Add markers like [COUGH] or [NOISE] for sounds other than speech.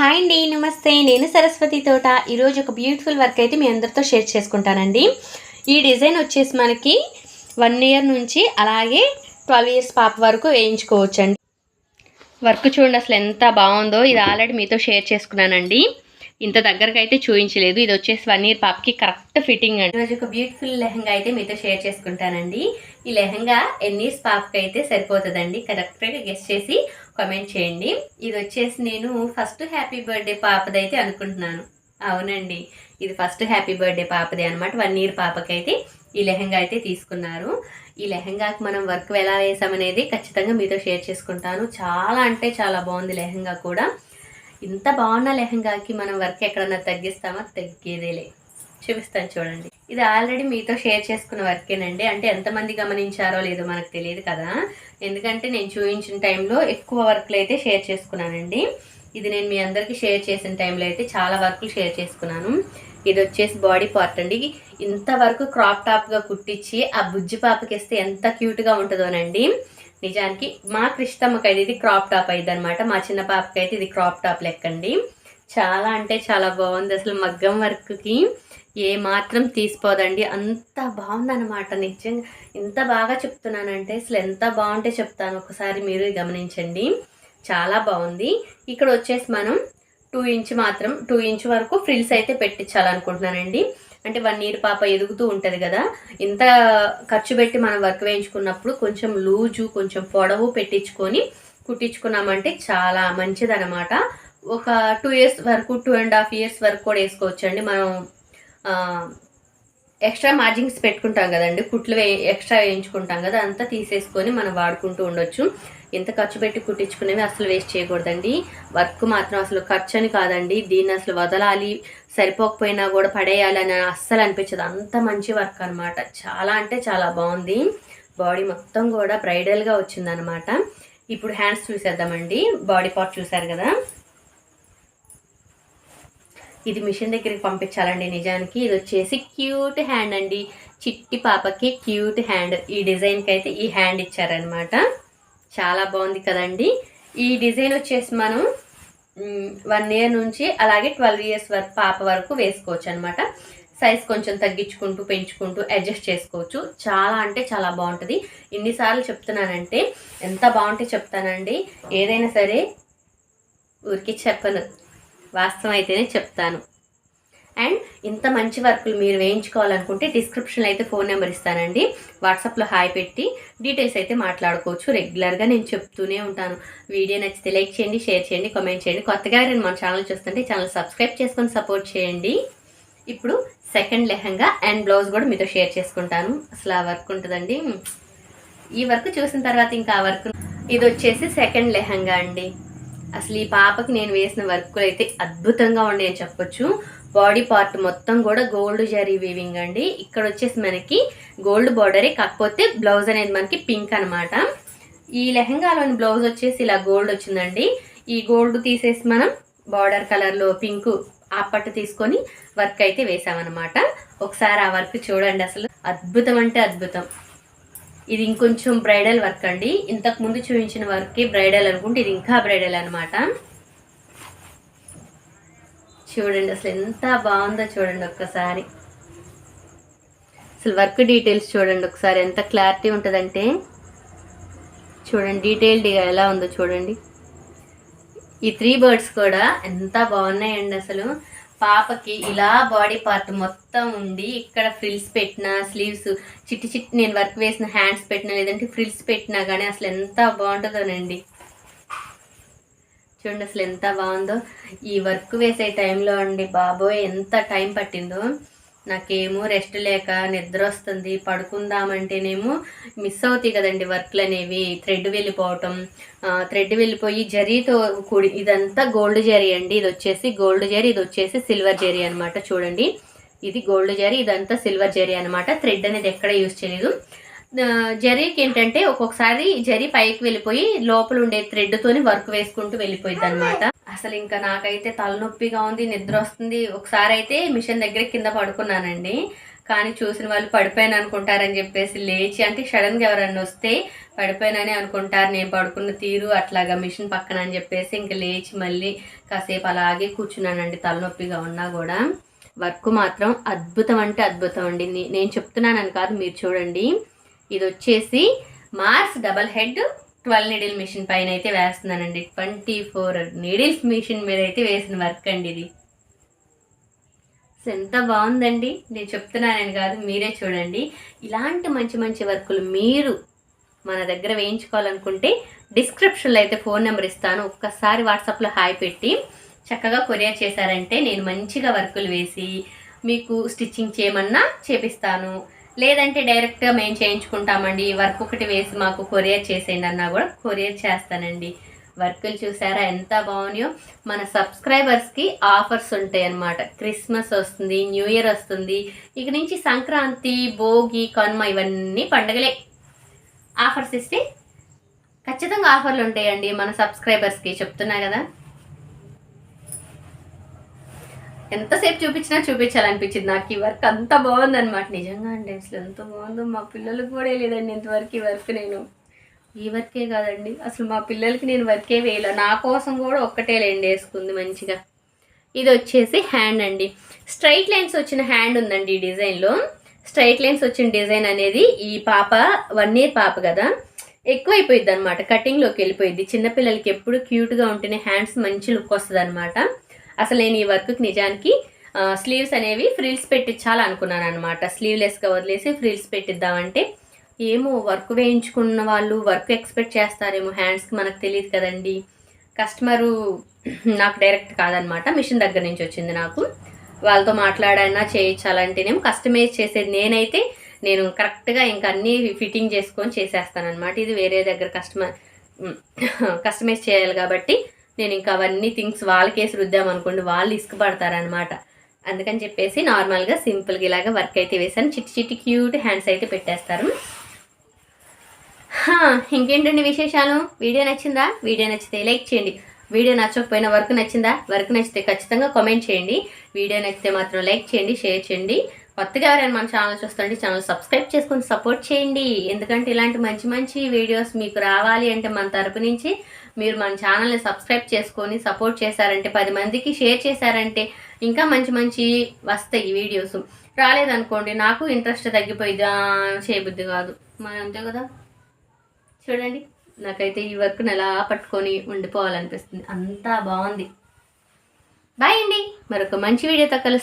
Hi అండి నమస్తే. నేను సరస్వతి తోట. ఈరోజు ఒక బ్యూటిఫుల్ వర్క్ అయితే మీ అందరితో షేర్ చేసుకుంటానండి. ఈ డిజైన్ వచ్చేసి మనకి వన్ ఇయర్ నుంచి అలాగే ట్వెల్వ్ ఇయర్స్ పాప వరకు వేయించుకోవచ్చండి. వర్క్ చూడండి అసలు ఎంత బాగుందో. ఇది ఆల్రెడీ మీతో షేర్ చేసుకున్నానండి. ఇంత దగ్గరకు అయితే చూపించలేదు ఇది వచ్చేసి వన్ ఇయర్ పాపకి కరెక్ట్ ఫిట్టింగ్ అండి. ఈరోజు ఒక బ్యూటిఫుల్ లెహంగా అయితే మీతో షేర్ చేసుకుంటానండి. ఈ లెహంగా ఎన్ని ఇయర్స్ పాపకి అయితే సరిపోతుందండి. కరెక్ట్గా గెస్ట్ చేసి కమెంట్ చేయండి. ఇది వచ్చేసి నేను ఫస్ట్ హ్యాపీ బర్త్డే పాపదైతే అనుకుంటున్నాను. అవునండి. ఇది ఫస్ట్ హ్యాపీ బర్త్డే పాపదే అనమాట వన్ ఇయర్ పాపకైతే ఈ లెహంగా అయితే తీసుకున్నారు. ఈ లెహంగాకి మనం వర్క్ ఎలా వేసామనేది ఖచ్చితంగా మీతో షేర్ చేసుకుంటాను. చాలా అంటే చాలా బాగుంది లెహంగా కూడా. ఇంత బాగున్న లెహంగాకి మనం వర్క్ ఎక్కడన్నా తగ్గిస్తామా? తగ్గేదేలే. చూపిస్తాను చూడండి. ఇది ఆల్రెడీ మీతో షేర్ చేసుకున్న వర్కేనండి అంటే ఎంతమంది గమనించారో లేదో మనకు తెలియదు కదా. ఎందుకంటే నేను చూపించిన టైంలో ఎక్కువ వర్క్లు అయితే షేర్ చేసుకున్నానండి. ఇది నేను మీ అందరికీ షేర్ చేసిన టైంలో అయితే చాలా వర్క్లు షేర్ చేసుకున్నాను. ఇది వచ్చేసి బాడీ పార్ట్ అండి. ఇంతవరకు క్రాప్ టాప్గా కుట్టించి ఆ బుజ్జి పాపకి ఇస్తే ఎంత క్యూట్గా ఉంటుందోనండి నిజానికి మా క్రిష్టమ్మకి అయితే ఇది క్రాప్ టాప్ అయింది అనమాట మా చిన్న పాపకి అయితే ఇది క్రాప్ టాప్ లెక్కండి. చాలా అంటే చాలా బాగుంది అసలు మగ్గం వర్క్కి ఏ మాత్రం తీసిపోదండి. అంత బాగుందన్నమాట. నిజంగా ఇంత బాగా చెప్తున్నానంటే అసలు ఎంత బాగుంటే చెప్తాను. ఒకసారి మీరు గమనించండి. చాలా బాగుంది. ఇక్కడ వచ్చేసి మనం టూ ఇంచ్ మాత్రం టూ ఇంచ్ వరకు ఫ్రిల్స్ అయితే పెట్టించాలనుకుంటున్నానండి. అంటే వన్ ఇయర్ పాప ఎదుగుతూ ఉంటుంది కదా. ఇంత ఖర్చు పెట్టి మనం వర్క్ వేయించుకున్నప్పుడు కొంచెం లూజు కొంచెం పొడవు పెట్టించుకొని కుట్టించుకున్నామంటే చాలా మంచిదనమాట ఒక టూ ఇయర్స్ వరకు టూ అండ్ హాఫ్ ఇయర్స్ వరకు కూడా వేసుకోవచ్చండి. మనం ఎక్స్ట్రా మార్జిన్స్ పెట్టుకుంటాం కదండి. కుట్లు వే ఎక్స్ట్రా వేయించుకుంటాం కదా అంతా తీసేసుకొని మనం వాడుకుంటూ ఉండొచ్చు. ఎంత ఖర్చు పెట్టి కుట్టించుకునేవి అసలు వేస్ట్ చేయకూడదండి. వర్క్ మాత్రం అసలు ఖర్చు అని కాదండి. దీన్ని అసలు వదలాలి సరిపోకపోయినా కూడా పడేయాలి అని అస్సలు అనిపించదు. అంత మంచి వర్క్ అనమాట చాలా అంటే చాలా బాగుంది. బాడీ మొత్తం కూడా బ్రైడల్గా వచ్చిందనమాట ఇప్పుడు హ్యాండ్స్ చూసేద్దామండి. బాడీ పార్ట్ చూసారు కదా? ఇది మిషన్ దగ్గరికి పంపించాలండి నిజానికి. ఇది వచ్చేసి క్యూట్ హ్యాండ్ అండి. చిట్టి పాపకి క్యూట్ హ్యాండ్. ఈ డిజైన్కి అయితే ఈ హ్యాండ్ ఇచ్చారనమాట చాలా బాగుంది కదండి. ఈ డిజైన్ వచ్చేసి మనం వన్ ఇయర్ నుంచి అలాగే ట్వెల్వ్ ఇయర్స్ వరకు పాప వరకు వేసుకోవచ్చు అనమాట సైజ్ కొంచెం తగ్గించుకుంటూ పెంచుకుంటూ అడ్జస్ట్ చేసుకోవచ్చు. చాలా అంటే చాలా బాగుంటుంది. ఎన్నిసార్లు చెప్తున్నానంటే ఎంత బాగుంటే చెప్తానండి. ఏదైనా సరే ఊరికి చెప్పను. వాస్తవం అయితేనే చెప్తాను. అండ్ ఇంత మంచి వర్కులు మీరు వేయించుకోవాలనుకుంటే డిస్క్రిప్షన్లో అయితే ఫోన్ నెంబర్ ఇస్తానండి. వాట్సాప్లో హాయ్ పెట్టి డీటెయిల్స్ అయితే మాట్లాడుకోవచ్చు. రెగ్యులర్గా నేను చెప్తూనే ఉంటాను. వీడియో నచ్చితే లైక్ చేయండి షేర్ చేయండి కామెంట్ చేయండి. కొత్తగా నేను మన ఛానల్ చూస్తుంటే ఛానల్ సబ్స్క్రైబ్ చేసుకొని సపోర్ట్ చేయండి. ఇప్పుడు సెకండ్ లెహంగా అండ్ బ్లౌజ్ కూడా మీతో షేర్ చేసుకుంటాను. అసలు ఆ వర్క్ ఉంటుందండి. ఈ వర్క్ చూసిన తర్వాత ఇంకా ఆ వర్క్ ఇది వచ్చేసి సెకండ్ లెహంగా అండి. అసలు ఈ పాపకి నేను వేసిన వర్క్లు అయితే అద్భుతంగా ఉన్నాయని చెప్పొచ్చు. బాడీ పార్ట్ మొత్తం కూడా గోల్డ్ జరీ వీవింగ్ అండి. ఇక్కడ వచ్చేసి మనకి గోల్డ్ బార్డరే కాకపోతే బ్లౌజ్ అనేది మనకి పింక్ అనమాట ఈ లెహంగాలోని బ్లౌజ్ వచ్చేసి ఇలా గోల్డ్ వచ్చిందండి. ఈ గోల్డ్ తీసేసి మనం బార్డర్ కలర్లో పింక్ ఆ పట్టు తీసుకొని వర్క్ అయితే వేసామన్నమాట. ఒకసారి ఆ వర్క్ చూడండి అసలు. అద్భుతం అంటే అద్భుతం. ఇది ఇంకొంచెం బ్రైడల్ వర్క్ అండి. ఇంతకు ముందు చూపించిన వర్క్కి బ్రైడల్ అనుకుంటే ఇది ఇంకా బ్రైడల్ అనమాట చూడండి అసలు ఎంత బాగుందో చూడండి ఒక్కసారి. అసలు వర్క్ డీటెయిల్స్ చూడండి ఒకసారి ఎంత క్లారిటీ ఉంటుందంటే. చూడండి డీటెయిల్డ్గా ఎలా ఉందో చూడండి. ఈ త్రీ బర్డ్స్ కూడా ఎంత బాగున్నాయండి అసలు. పాపకి ఇలా బాడీ పార్ట్ మొత్తం ఉండి ఇక్కడ ఫ్రిల్స్ పెట్టిన స్లీవ్స్ చిట్టి చిట్టి నేను వర్క్ వేసిన హ్యాండ్స్ పెట్టినా లేదంటే ఫ్రిల్స్ పెట్టినా కానీ అసలు ఎంత బాగుంటుందోనండి. చూడండి అసలు ఎంత బాగుందో. ఈ వర్క్ వేసే టైంలో అండి బాబోయ్ ఎంత టైం పట్టిందో. నాకేమో రెస్ట్ లేక నిద్ర వస్తుంది పడుకుందామంటేనేమో మిస్ అవుతాయి కదండి వర్క్లు అనేవి థ్రెడ్ వెళ్ళిపోవటం థ్రెడ్ వెళ్ళిపోయి జరీతో కూడి ఇదంతా గోల్డ్ జరీ అండి. ఇది వచ్చేసి గోల్డ్ జరీ ఇది వచ్చేసి సిల్వర్ జరీ అనమాట చూడండి. ఇది గోల్డ్ జరీ ఇదంతా సిల్వర్ జరీ అనమాట థ్రెడ్ అనేది ఎక్కడ యూజ్ చేయలేదు. జరీకి ఏంటంటే ఒక్కొక్కసారి జరీ పైకి వెళ్ళిపోయి లోపల ఉండే థ్రెడ్తోని వర్క్ వేసుకుంటూ వెళ్ళిపోయింది అనమాట అసలు ఇంకా నాకైతే తలనొప్పిగా ఉంది నిద్ర వస్తుంది. ఒకసారి అయితే మిషన్ దగ్గర కింద పడుకున్నానండి. కానీ చూసిన వాళ్ళు పడిపోయాను అనుకుంటారని చెప్పేసి లేచి అంటే సడన్గా ఎవరన్నా వస్తే పడిపోయానని అనుకుంటారు నేను పడుకున్న తీరు అట్లాగా మిషన్ పక్కన అని చెప్పేసి ఇంక లేచి మళ్ళీ కాసేపు అలాగే కూర్చున్నానండి తలనొప్పిగా ఉన్నా కూడా. వర్క్ మాత్రం అద్భుతం అంటే అద్భుతం అండి. నేను చెప్తున్నానని కాదు మీరు చూడండి. ఇది వచ్చేసి Mars double head twelve needle machine పైన అయితే వేస్తున్నానండి. ట్వంటీ ఫోర్ నీడిల్స్ మిషన్ మీద అయితే వేసిన వర్క్ అండి ఇది. ఎంత బాగుందండి. నేను చెప్తున్నానని కాదు మీరే చూడండి. ఇలాంటి మంచి మంచి వర్కులు మీరు మన దగ్గర వేయించుకోవాలనుకుంటే డిస్క్రిప్షన్లో అయితే ఫోన్ నెంబర్ ఇస్తాను. ఒక్కసారి వాట్సాప్లో హాయ్ పెట్టి చక్కగా కొరియర్ చేశారంటే నేను మంచిగా వర్కులు వేసి మీకు స్టిచ్చింగ్ చేయమన్నా చేపిస్తాను. లేదంటే డైరెక్ట్గా మేము చేయించుకుంటామండి. ఈ వర్క్ ఒకటి వేసి మాకు కొరియర్ చేసేయండి అన్నా కూడా కొరియర్ చేస్తానండి. వర్కులు చూసారా ఎంత బాగున్నాయో. మన సబ్స్క్రైబర్స్కి ఆఫర్స్ ఉంటాయి అన్నమాట క్రిస్మస్ వస్తుంది న్యూ ఇయర్ వస్తుంది. ఇక నుంచి సంక్రాంతి భోగి కనుమ ఇవన్నీ పండుగలే. ఆఫర్స్ ఇస్తే ఖచ్చితంగా ఆఫర్లు ఉంటాయండి మన సబ్స్క్రైబర్స్కి. చెప్తున్నా కదా. ఎంతసేపు చూపించినా చూపించాలనిపించింది. నాకు ఈ వర్క్ అంత బాగుందన్నమాట. నిజంగా అండి అసలు ఎంత బాగుందో మా పిల్లలకు కూడా లేదండి ఇంతవరకు ఈ వర్క్ నేను. ఈ వర్కే కాదండి అసలు మా పిల్లలకి నేను వర్కే వేయలే. నా కోసం కూడా ఒక్కటే లేండి వేసుకుంది మంచిగా. ఇది వచ్చేసి హ్యాండ్ అండి. స్ట్రైట్ లైన్స్ వచ్చిన హ్యాండ్ ఉందండి ఈ డిజైన్లో స్ట్రైట్ లైన్స్ వచ్చిన డిజైన్ అనేది ఈ పాప వన్ ఇయర్ పాప కదా. ఎక్కువైపోయింది అనమాట కటింగ్లోకి వెళ్ళిపోయింది చిన్నపిల్లలకి ఎప్పుడు క్యూట్గా ఉంటేనే హ్యాండ్స్ మంచి లుక్ వస్తుంది అనమాట అసలు నేను ఈ వర్క్కి నిజానికి స్లీవ్స్ అనేవి ఫ్రిల్స్ పెట్టించాలనుకున్నాను అనమాట స్లీవ్లెస్గా వదిలేసి ఫ్రిల్స్ పెట్టిద్దామంటే ఏమో వర్క్ వేయించుకున్న వాళ్ళు వర్క్ ఎక్స్పెక్ట్ చేస్తారేమో హ్యాండ్స్కి మనకు తెలియదు కదండి. కస్టమరు నాకు డైరెక్ట్ కాదనమాట మిషన్ దగ్గర నుంచి వచ్చింది నాకు. వాళ్ళతో మాట్లాడైనా చేయించాలంటేనేమో కస్టమైజ్ చేసేది నేనైతే నేను కరెక్ట్గా ఇంకా అన్నీ ఫిట్టింగ్ చేసుకొని చేసేస్తానమాట ఇది వేరే దగ్గర కస్టమర్ కస్టమైజ్ [LAUGHS] చేయాలి కాబట్టి నేను ఇంకా అవన్నీ థింగ్స్ వాళ్ళకేసి రుద్దామనుకోండి వాళ్ళు ఇసుకపడతారనమాట అందుకని చెప్పేసి నార్మల్గా సింపుల్గా ఇలాగ వర్క్ అయితే వేసాను చిట్టి చిట్టి క్యూట్ హ్యాండ్స్ అయితే పెట్టేస్తారు. ఇంకేంటండి విశేషాలు? వీడియో నచ్చిందా? వీడియో నచ్చితే లైక్ చేయండి. వీడియో నచ్చకపోయినా వర్క్ నచ్చిందా? వర్క్ నచ్చితే ఖచ్చితంగా కామెంట్ చేయండి. వీడియో నచ్చితే మాత్రం లైక్ చేయండి షేర్ చేయండి. కొత్తగా ఎవరైనా మన ఛానల్ చూస్తుంటే ఛానల్ సబ్స్క్రైబ్ చేసుకొని సపోర్ట్ చేయండి. ఎందుకంటే ఇలాంటి మంచి మంచి వీడియోస్ మీకు రావాలి అంటే మన తరపు నుంచి మీరు మన ఛానల్ని సబ్స్క్రైబ్ చేసుకొని సపోర్ట్ చేశారంటే పది మందికి షేర్ చేశారంటే ఇంకా మంచి మంచి వస్తాయి ఈ వీడియోస్ రాలేదనుకోండి నాకు ఇంట్రెస్ట్ తగ్గిపోయింది చేయబుద్ది చేయబుద్ధి కాదు. మరి అంతే కదా? చూడండి నాకైతే ఈ వర్క్ని ఎలా పట్టుకొని ఉండిపోవాలనిపిస్తుంది. అంతా బాగుంది. బాయ్ అండి. మరొక మంచి వీడియోతో కలుస్తాను